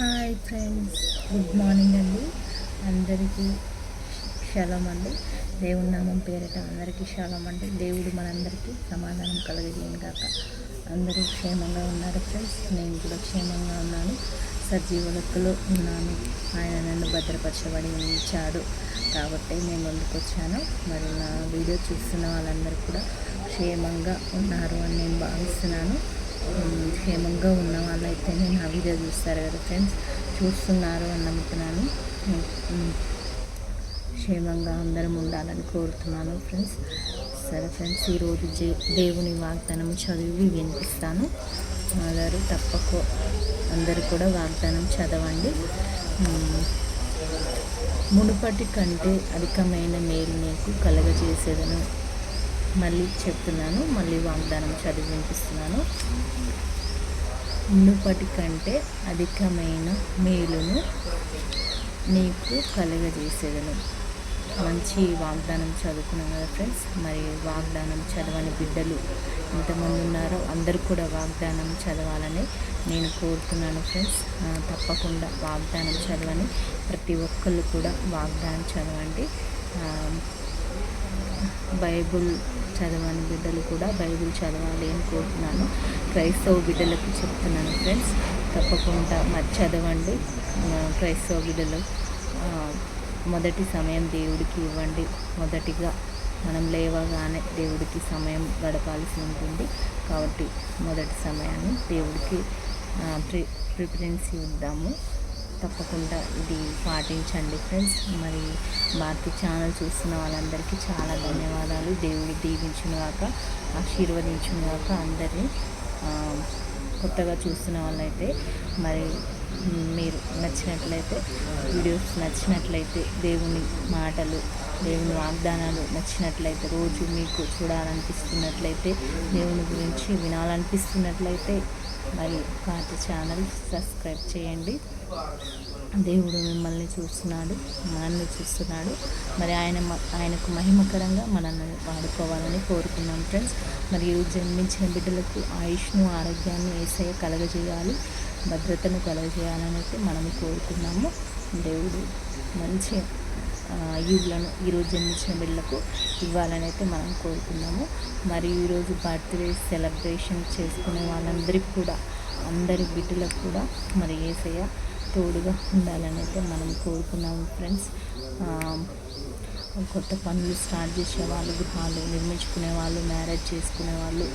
Hi friends good morning అండి. అందరికీ శలం అండి. దేవుడి నామం పేరిట అందరికీ శలం అండి. దేవుడు మనందరికీ సమాధానం కలగజేయను కాక అందరూ క్షేమంగా ఉన్నారు ఫ్రెండ్స్. నేను కూడా క్షేమంగా ఉన్నాను. సజీవులకులో ఉన్నాను. ఆయన నన్ను భద్రపరచబడి ఉంచాడు. కాబట్టి నేను ముందుకు వచ్చాను. మరి నా వీడియో చూస్తున్న వాళ్ళందరూ కూడా క్షేమంగా ఉన్నారు అని నేను భావిస్తున్నాను. క్షేమంగా ఉన్న వాళ్ళైతేనే నా వీడియో చూస్తారు కదా ఫ్రెండ్స్ చూస్తున్నారు అని నమ్ముతున్నాను. క్షేమంగా అందరం ఉండాలని కోరుతున్నాను ఫ్రెండ్స్ సరే ఫ్రెండ్స్ ఈరోజు జే దేవుని వాగ్దానం చదివి వినిపిస్తాను. అందరూ తప్పక అందరూ కూడా వాగ్దానం చదవండి. మునుపటి కంటే అధికమైన మేలు నీకు కలగజేసేదను. మళ్ళీ చెప్తున్నాను మళ్ళీ వాగ్దానం చదివి వినిపిస్తున్నాను. మునుపటి కంటే అధికమైన మేలును నీకు కలగజేసేదను. మంచి వాగ్దానం చదువుకున్నాం కదా ఫ్రెండ్స్ మరి వాగ్దానం చదవని బిడ్డలు ఎంతమంది ఉన్నారో అందరూ కూడా వాగ్దానం చదవాలని నేను కోరుతున్నాను ఫ్రెండ్స్. తప్పకుండా వాగ్దానం చదవని ప్రతి ఒక్కళ్ళు కూడా వాగ్దానం చదవండి. బైబుల్ చదవని బిడ్డలు కూడా బైబిల్ చదవాలి అని కోరుతున్నాను. క్రైస్తవ బిడ్డలకు చెప్తున్నాను ఫ్రెండ్స్ తప్పకుండా మరి చదవండి. క్రైస్తవ బిడ్డలు మొదటి సమయం దేవుడికి ఇవ్వండి. మొదటిగా మనం లేవగానే దేవుడికి సమయం గడపాల్సి ఉంటుంది. కాబట్టి మొదటి సమయాన్ని దేవుడికి ప్రి ప్రిఫరెన్స్ ఇద్దాము. తప్పకుండా ఇది పాటించండి ఫ్రెండ్స్. మరి భారతి ఛానల్ చూస్తున్న వాళ్ళందరికీ చాలా ధన్యవాదాలు. దేవుడు దీవించుగాక ఆశీర్వదించుగాక అందరినీ కొత్తగా చూస్తున్న వాళ్ళైతే మరి మీరు నచ్చినట్లయితే వీడియోస్ నచ్చినట్లయితే దేవుని మాటలు దేవుని వాగ్దానాలు నచ్చినట్లయితే రోజు మీకు చూడాలనిపిస్తున్నట్లయితే దేవుని గురించి వినాలనిపిస్తున్నట్లయితే మరి కార్తి ఛానల్ సబ్స్క్రైబ్ చేయండి. దేవుడు మిమ్మల్ని చూస్తున్నాడు మనల్ని చూస్తున్నాడు. మరి ఆయన మ- ఆయనకు మహిమకరంగా మనల్ని వాడుకోవాలని కోరుకున్నాం ఫ్రెండ్స్. మరియు జన్మించిన బిడ్డలకు ఆయుష్ను ఆరోగ్యాన్ని ఏసయ్య కలగజేయాలి భద్రతను కలగజేయాలని అయితే మనం కోరుకున్నాము. దేవుడు మంచి ఈవులను ఈరోజు జన్మించిన బిడ్డలకు ఇవ్వాలని అయితే మనం కోరుకున్నాము. మరి ఈరోజు బర్త్డే సెలబ్రేషన్ చేసుకునే వాళ్ళందరికీ కూడా అందరి బిడ్డలకు కూడా మరి ఏసయ్య తోడుగా ఉండాలని అయితే మనం కోరుకున్నాము ఫ్రెండ్స్ కొత్త పనులు స్టార్ట్ చేసే వాళ్ళు గృహాలు నిర్మించుకునే వాళ్ళు మ్యారేజ్ చేసుకునే వాళ్ళు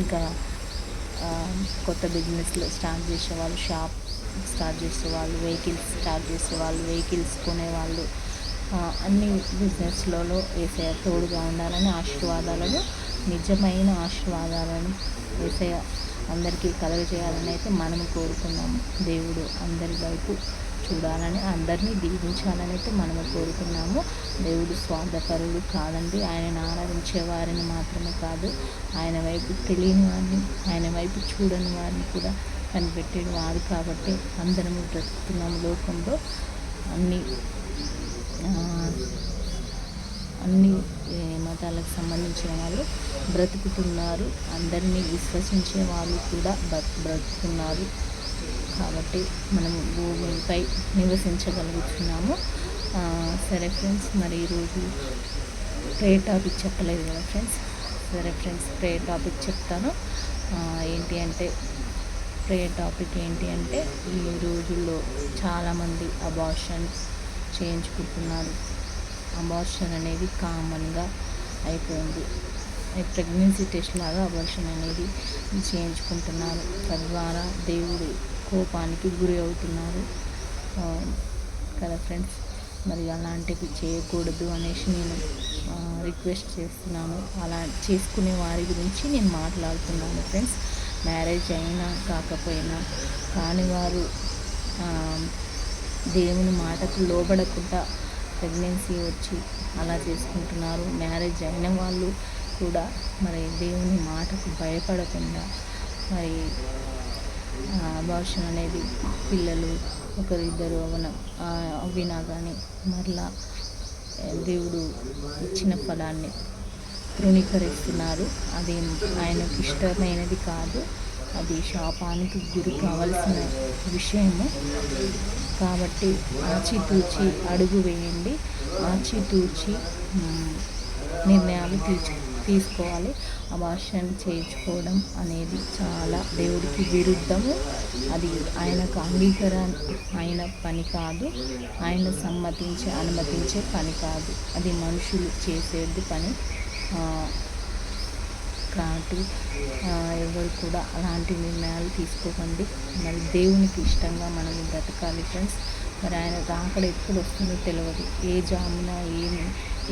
ఇంకా కొత్త బిజినెస్లు స్టార్ట్ చేసే వాళ్ళు షాప్ స్టార్ట్ చేసే వాళ్ళు వెహికల్స్ స్టార్ట్ చేసే వాళ్ళు వెహికల్స్ కొనేవాళ్ళు. అన్ని బిజినెస్లలో ఏసయ తోడుగా ఉండాలని ఆశీర్వాదాలను నిజమైన ఆశీర్వాదాలను ఏసయ అందరికీ కలుగజేయాలని అయితే మనం కోరుకున్నాము. దేవుడు అందరి వైపు చూడాలని అందరినీ దీవించాలని అయితే మనము కోరుకున్నాము. దేవుడు స్వార్థపరుడు కాదండి. ఆయనను ఆరాధించే వారిని మాత్రమే కాదు ఆయన వైపు తెలియని వారిని ఆయన వైపు చూడని వారిని కూడా కనిపెట్టేది వాడు కాబట్టి అందరము బ్రతుకుతున్నాం లోకంలో. అన్ని అన్ని మతాలకు సంబంధించిన వాళ్ళు బ్రతుకుతున్నారు. అందరినీ విశ్వసించే వాళ్ళు కూడా బ్రతు బ్రతుకుతున్నారు. కాబట్టి మనము భూమిపై నివసించగలుగుతున్నాము. సరే ఫ్రెండ్స్ మరి ఈరోజు ప్రే టాపిక్ చెప్పలేదు కదా ఫ్రెండ్స్? సరే ఫ్రెండ్స్ ప్రే టాపిక్ చెప్తాను. ఏంటి అంటే ప్రేయర్ టాపిక్ ఏంటి అంటే ఈ రోజుల్లో చాలామంది అబార్షన్స్ చేయించుకుంటున్నారు. అబార్షన్ అనేది కామన్గా అయిపోయింది. ప్రెగ్నెన్సీ టెస్ట్ లాగా అబార్షన్ అనేది చేయించుకుంటున్నారు. తద్వారా దేవుడి కోపానికి గురి అవుతున్నారు. కదా ఫ్రెండ్స్ మరి అలాంటివి చేయకూడదు అనేసి నేను రిక్వెస్ట్ చేస్తున్నాను. అలా చేసుకునే వారి గురించి నేను మాట్లాడుతున్నాను ఫ్రెండ్స్ మ్యారేజ్ అయినా కాకపోయినా కాని వారు దేవుని మాటకు లోబడకుండా ప్రెగ్నెన్సీ వచ్చి అలా చేసుకుంటున్నారు. మ్యారేజ్ అయిన వాళ్ళు కూడా మరి దేవుని మాటకు భయపడకుండా మరి అబార్షన్ అనేది పిల్లలు ఒకరిద్దరు అవన అవినా కానీ మరలా దేవుడు ఇచ్చిన ఫలాన్ని తృణీకరిస్తున్నారు. అది ఆయనకు ఇష్టమైనది కాదు. అది శాపానికి గురి కావాల్సిన విషయము. కాబట్టి ఆచితూచి అడుగు వేయండి. ఆచితూచి నిర్ణయాలు తీర్చు తీసుకోవాలి. అభాషణ చేయించుకోవడం అనేది చాలా దేవుడికి విరుద్ధము. అది ఆయనకు అంగీకారం అయిన పని కాదు. ఆయన సమ్మతించే అనుమతించే పని కాదు. అది మనుషులు చేసేది పని. కాబట్టి ఎవరు కూడా అలాంటి నిర్ణయాలు తీసుకోకండి. మరి దేవునికి ఇష్టంగా మనం బ్రతకాలి ఫ్రెండ్స్. మరి ఆయన రాకడ ఎప్పుడు వస్తుందో తెలియదు ఏ జామున ఏమి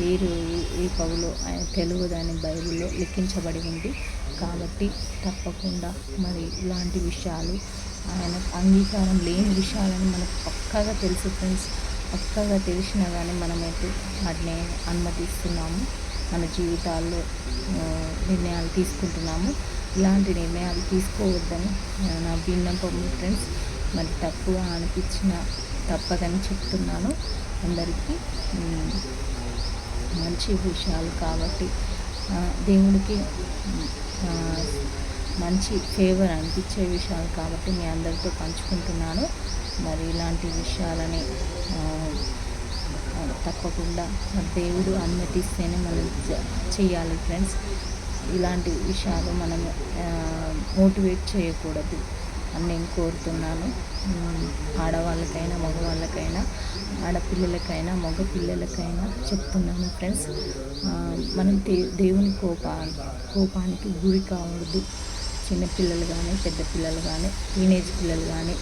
ఏ రోజు ఏ పగులో ఆయన తెలియదని బైబిల్లో లిఖించబడి ఉంది. కాబట్టి తప్పకుండా మరి ఇలాంటి విషయాలు ఆయన అంగీకారం లేని విషయాలని మనకు పక్కాగా తెలుసు ఫ్రెండ్స్. పక్కాగా తెలిసినా కానీ మనమైతే వాటిని అనుమతిస్తున్నాము. మన జీవితాల్లో నిర్ణయాలు తీసుకుంటున్నాము. ఇలాంటి నిర్ణయాలు తీసుకోవద్దని నా విన్నపం ఫ్రెండ్స్. మరి తప్పుగా అనిపించిన తప్పదని చెప్తున్నాను అందరికీ. మంచి విషయాలు కాబట్టి దేవుడికి మంచి ఫేవర్ అనిపించే విషయాలు కాబట్టి మీ అందరితో పంచుకుంటున్నాను. మరి ఇలాంటి విషయాలని తప్పకుండా మరి దేవుడు అనుమతిస్తేనే మనం చేయాలి ఫ్రెండ్స్. ఇలాంటి విషయాలు మనం మోటివేట్ చేయకూడదు అని నేను కోరుతున్నాను. ఆడవాళ్ళకైనా మగవాళ్ళకైనా ఆడపిల్లలకైనా మగ పిల్లలకైనా చెప్తున్నాను ఫ్రెండ్స్. మనం దే దేవుని కోపా కోపానికి గురి కావద్దు. చిన్నపిల్లలు కానీ పెద్ద పిల్లలు కానీ టీనేజ్ పిల్లలు కానీ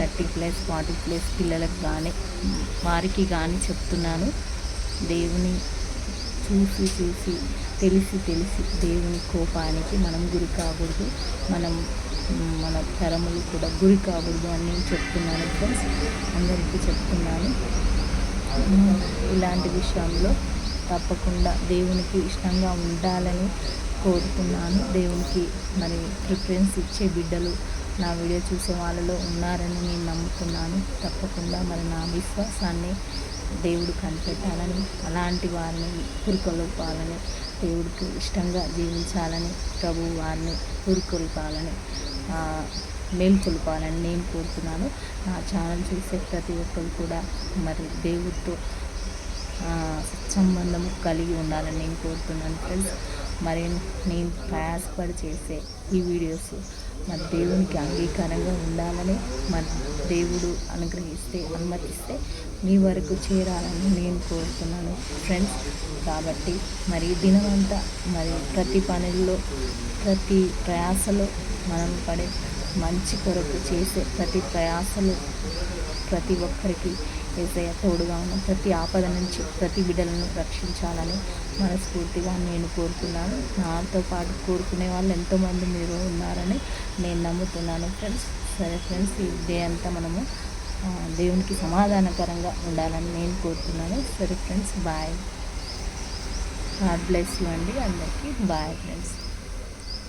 థర్టీ ప్లస్ ఫార్టీ ప్లస్ పిల్లలకు కానీ వారికి కానీ చెప్తున్నాను. దేవుని చూసి చూసి తెలిసి తెలిసి దేవుని కోపానికి మనం గురి కాకూడదు. మనం మన తరములు కూడా గురి కాకూడదు అని నేను చెప్తున్నాను ఫ్రెండ్స్. అందరికీ చెప్తున్నాను. ఇలాంటి విషయంలో తప్పకుండా దేవునికి ఇష్టంగా ఉండాలని కోరుతున్నాను. దేవునికి మరి ప్రిఫరెన్స్ ఇచ్చే బిడ్డలు నా వీడియో చూసే వాళ్ళలో ఉన్నారని నేను నమ్ముతున్నాను. తప్పకుండా మరి నా విశ్వాసాన్ని దేవుడు కనిపెట్టాలని అలాంటి వారిని పురుకొల్పాలని దేవుడికి ఇష్టంగా జీవించాలని ప్రభు వారిని పురుకొల్పాలని మేల్కొల్పాలని నేను కోరుతున్నాను. నా ఛానల్ చూసే ప్రతి ఒక్కరు కూడా మరి దేవుడితో ఆ, సంబంధం కలిగి ఉండాలని నేను కోరుతున్నాను. ఫ్రెండ్స్ మరి నేను ప్రయాసపడి చేసే ఈ వీడియోస్ మన దేవునికి అంగీకారంగా ఉండాలని మన దేవుడు అనుగ్రహిస్తే అనుమతిస్తే మీ వరకు చేరాలని నేను కోరుతున్నాను ఫ్రెండ్స్. కాబట్టి మరి దినమంతా మరి ప్రతి పనుల్లో ప్రతి ప్రయాసలో మనం పడే మంచి కొరకు చేసే ప్రతి ప్రయాసలు ప్రతి ఒక్కరికి ఏసయ్య తోడుగా ఉన్న ప్రతి ఆపద నుంచి ప్రతి బిడ్డలను రక్షించాలని మనస్ఫూర్తిగా నేను కోరుతున్నాను. నాతో పాటు కోరుకునే వాళ్ళు ఎంతోమంది మీరు ఉన్నారని నేను నమ్ముతున్నాను. ఫ్రెండ్స్ సరే ఫ్రెండ్స్ ఈ డే అంతా మనము దేవునికి సమాధానకరంగా ఉండాలని నేను కోరుతున్నాను. సరే friends bye. God bless you అండి. అందరికీ బాయ్ ఫ్రెండ్స్.